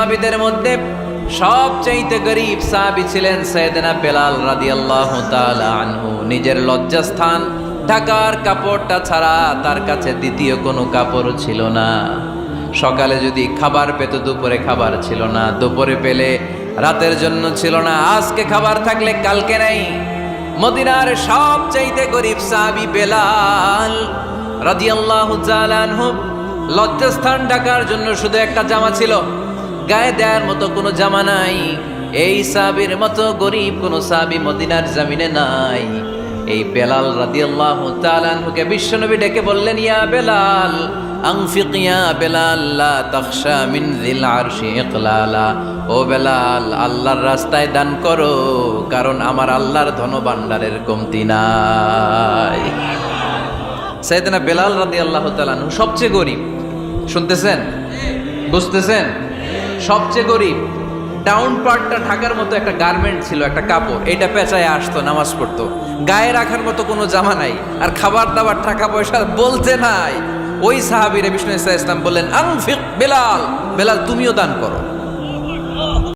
সাহাবিদের মধ্যে সবচাইতে গরিব সাহাবি ছিলেন সৈয়দনা বেলাল তাআলা আনহু। নিজের লজ্জাস্থান, ঢাকার কাপড়টা ছাড়া তার কাছে দ্বিতীয় কোনো কাপড় ছিল না। সকালে যদি খাবার পেত, দুপুরে খাবার ছিল না। দুপুরে পেলে রাতের জন্য ছিল না। আজকে খাবার থাকলে কালকে নাই। মদিনার সবচাইতে গরিব সাহাবি বেলাল তাআলা আনহু। লজ্জাস্থান ঢাকার জন্য শুধু একটা জামা ছিল। গায়ে দেওয়ার মতো কোনো জামা নাই। এই সাবির মতো গরিব কোনো সাবি মদিনার জামিনে নাই। এই বেলাল রাদিয়াল্লাহু তাআলা আনহুকে বিশ্বনবী ডেকে বললেন, ইয়া বেলাল আনফিক ইয়া বেলাল, লা তাখশা মিন যিল আরশি ইকলালা। ও বেলাল, আল্লাহর রাস্তায় দান করো, কারণ আমার আল্লাহর ধনভাণ্ডারের কমতি নাই। সাইয়েদনা বেলাল রাদিয়াল্লাহু তাআলা সবচেয়ে গরিব। শুনতেছেন? বুঝতেছেন? সবচেয়ে গরিব ডাউন পার্টটা ঢাকার মতো একটা গার্মেন্ট ছিল, একটা কাপড়। এটা পেঁচায় আসতো, নামাজ পড়তো। গায়ে রাখার মতো কোনো জামা নাই, আর খাবার দাবার, টাকা পয়সা বলতে নাই। ওই সাহাবিরে বিষ্ণু ইসলাম বললেন, আনফিক বেলাল বেলাল তুমিও দান করো।